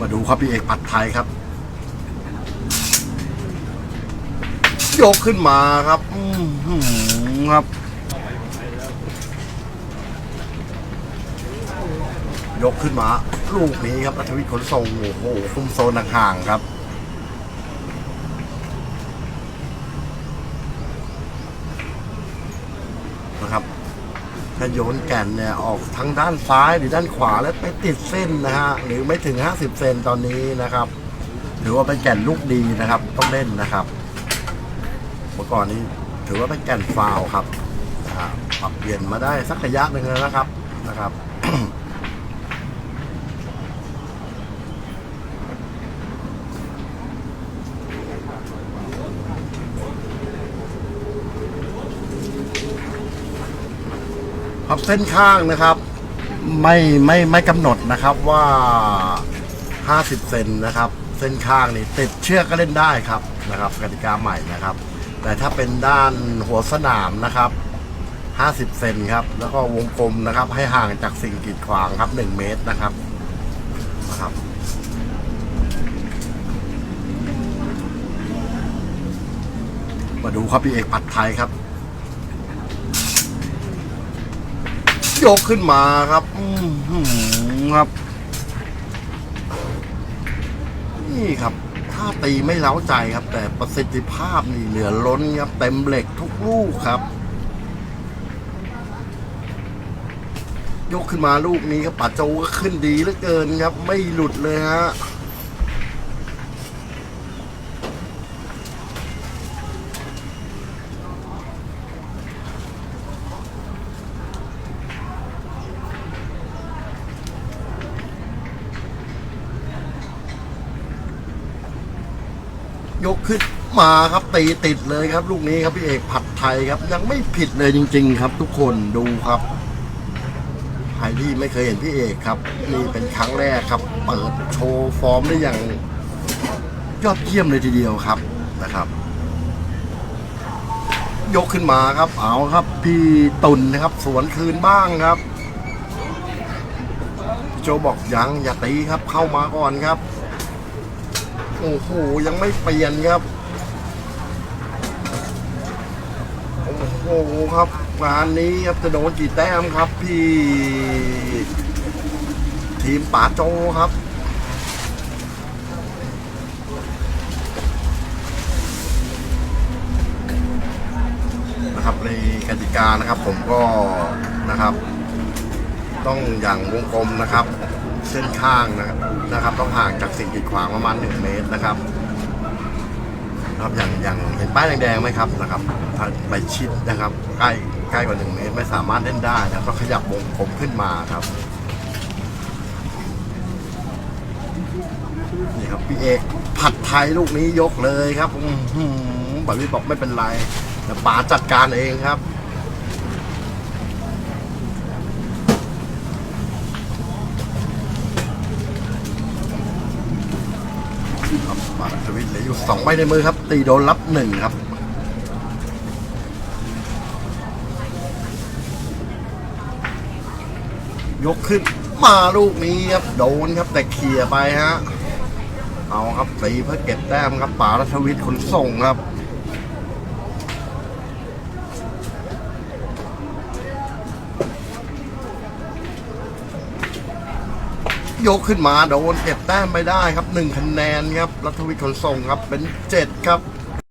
มาดูครับพี่เอกผัดไทยครับ ยกขึ้นมาครับ อือหือครับ ยกขึ้นมา ลูกนี้ครับอัธวิทย์ขนส่งโอ้โหคุมโซนห่างๆครับนะครับ ถ้าโยนแก่นเนี่ยออกทั้งด้านซ้ายหรือด้านขวาแล้วไปติดเส้นนะฮะหรือไม่ถึง 50 เซนตอนนี้นะครับถือว่าเป็นแก่นลูกดีนะครับ ต้องเล่นนะครับ เมื่อก่อนนี้ถือว่าเป็นแก่นฟาวครับปรับเปลี่ยนมาได้สักระยะหนึ่งแล้วนะครับนะครับ ครับเส้นข้างนะครับไม่ไม่ไม่กำหนดนะครับว่า 50 เซนนะครับ เส้นข้างนี่ติดเชือกก็เล่นได้ครับนะครับกติกาใหม่นะครับ แต่ถ้าเป็นด้านหัวสนามนะครับ 50 เซนครับ แล้วก็วงกลมนะครับ ให้ห่างจากสิ่งกีดขวางครับ 1 เมตรนะครับนะครับมาดูครับพี่เอกปัดไทยครับ ยกขึ้นมาครับอืครับ นี่ครับ ถ้าตีไม่เล้าใจครับ แต่ประสิทธิภาพนี่เหลือล้นครับ เต็มเหล็กทุกลูกครับ ยกขึ้นมาลูกนี้ครับป่าโจก็ขึ้นดีเหลือเกินครับ ไม่หลุดเลยฮะ ยกขึ้นมาครับตีติดเลยครับ ลูกนี้ครับพี่เอกผัดไทยครับ ยังไม่ผิดเลยจริง ๆ ครับ ทุกคนดูครับใครที่ไม่เคยเห็นพี่เอกครับนี่เป็นครั้งแรกครับ เปิดโชว์ฟอร์มได้อย่างยอดเยี่ยมเลยทีเดียวครับนะครับ ยกขึ้นมาครับ เอาครับ พี่ตุนนะครับ สวนคืนบ้างครับ โจบอกยังอย่าตีครับเข้ามาก่อนครับ โอ้โหยังไม่เปลี่ยนครับ โอ้โหครับงานนี้ครับจะโดนกี่แต้มครับพี่ ทีมป๋าโจครับนะครับในกติกานะครับผมก็นะครับ ต้องอย่างวงกลมนะครับ เส้นข้างนะครับนะครับ ต้องห่างจากสิ่งกีดขวางประมาณ1เมตรนะครับนะครับอย่างอย่างเห็นป้ายแดงๆไหมครับนะครับถ้าไปชิดนะครับ ใกล้ใกล้กว่า1เมตรไม่สามารถเล่นได้นะครับต้องขยับวงกลมขึ้นมาครับนี่ครับพี่เอกผัดไทยลูกนี้ยกเลยครับอื้อหือบัลลี่บอกไม่เป็นไรแต่ป๋าจัดการเองครับมาสวิตช์เหลื อยู่สองใบในมือครับ ตีโดนรับหนึ่งครับยกขึ้นมาลูกนี้ครับโดนครับแต่เคลียร์ไปฮะ เอาครับตีเพื่อเก็บแต้มครับป๋ารัชวิทย์ขนส่งครับ ยกขึ้นมาโดนเก็บแต้มไม่ได้ครับหนึ่งคะแนนครับรัฐวิทย์ขนส่งครับเป็นเจ็ดครับ